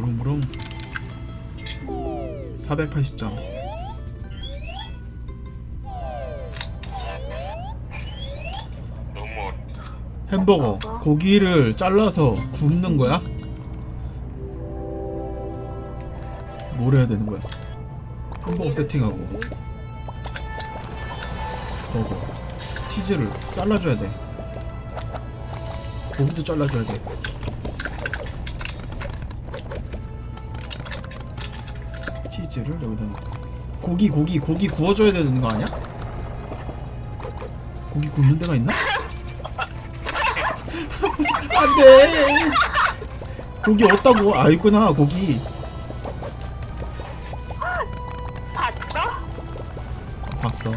무릉무릉. 480점. 너무 햄버거 고기를 잘라서 굽는 거야? 뭘 해야 되는 거야? 햄버거 세팅하고. 버거. 치즈를 잘라줘야 돼. 고기도 잘라줘야 돼 치즈를 여기다 넣고 고기 고기 고기 구워줘야 되는 거 아니야? 고기 굽는 데가 있나? 안돼 고기 없다고 아 있구나 고기 봤어? 봤어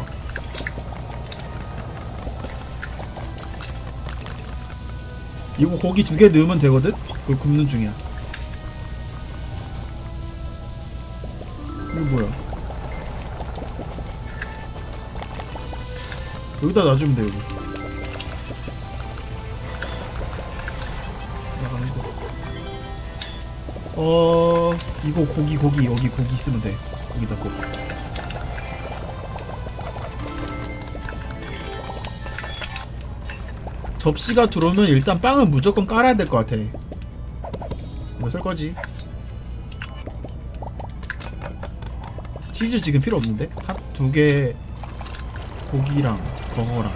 이거 고기 두 개 넣으면 되거든? 그걸 굽는 중이야 이거 뭐야 여기다 놔주면 돼 여기 나가는 거. 어 이거 고기 고기 여기 고기 있으면 돼 여기다 고기 접시가 들어오면 일단 빵은 무조건 깔아야 될 것 같아. 이거 쓸 거지? 치즈 지금 필요 없는데? 한두개 고기랑 버거랑.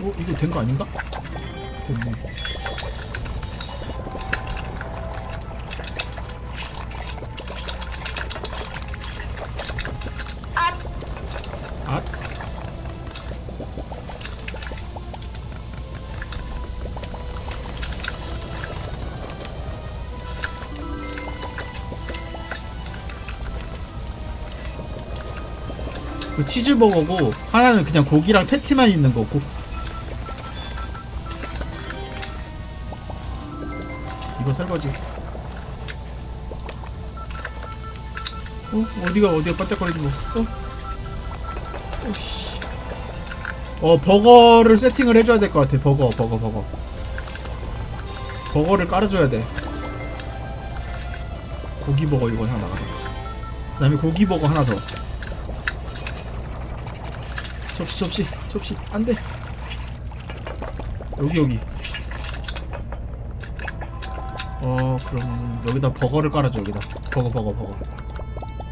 어 이거 된 거 아닌가? 됐네. 그 치즈버거고 하나는 그냥 고기랑 패티만 있는 거고. 이거 설거지. 어? 어디가 어디가 반짝거리는 거? 어? 오씨. 어 버거를 세팅을 해줘야 될 것 같아. 버거 버거 버거. 버거를 깔아줘야 돼. 고기 버거 이거 하나 나가자. 그 다음에 고기 버거 하나 더 접시 접시 접시. 안돼. 여기 여기. 어 그럼 여기다 버거를 깔아줘 여기다. 버거 버거 버거.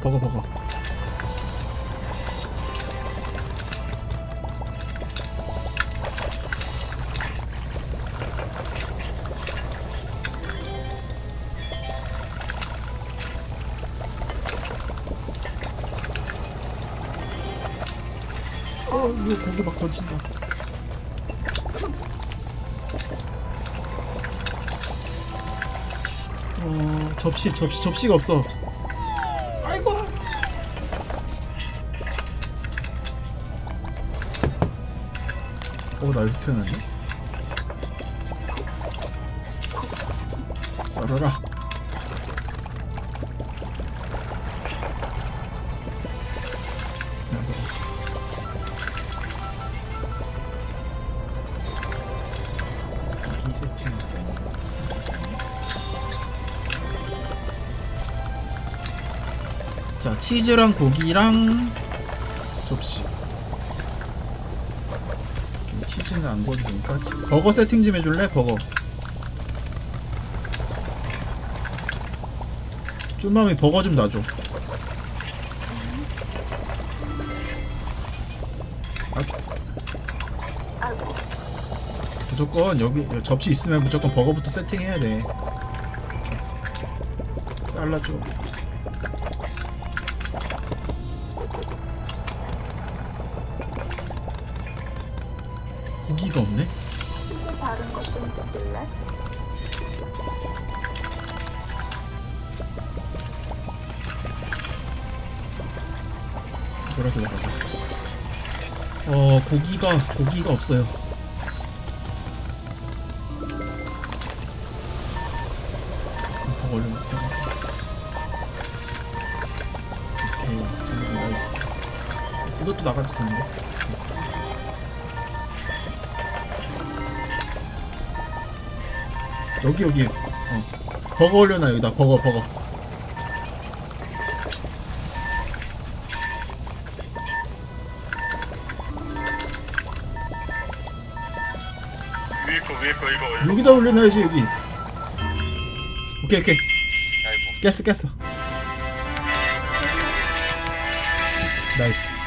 버거 버거 이거 고기 막 던진다. 어 접시 접시 접시가 없어. 아이고! 어 나 여기서 태어났네. 썰어라 자 치즈랑 고기랑 접시. 치즈는 안 구워도 되니까 치- 버거 세팅 좀 해줄래? 버거. 쭈맘이 버거 좀 놔줘. 아, 아이고 무조건 여기 접시 있으면 무조건 버거부터 세팅해야 돼 잘라줘 고기가 없네? 다른 것좀 드릴래? 이거라도 나가자 어 고기가 고기가 없어요 먹자 오케이 음, 나이스 이것도 나가도 되는데 여기 여기. 어. 버거 올려놔 여기다. 버거 버거. 위에 거 위에 거 이거. 여기다 올려놔야지 여기 오케이 오케이. 아이고. 깼어 깼어. 나이스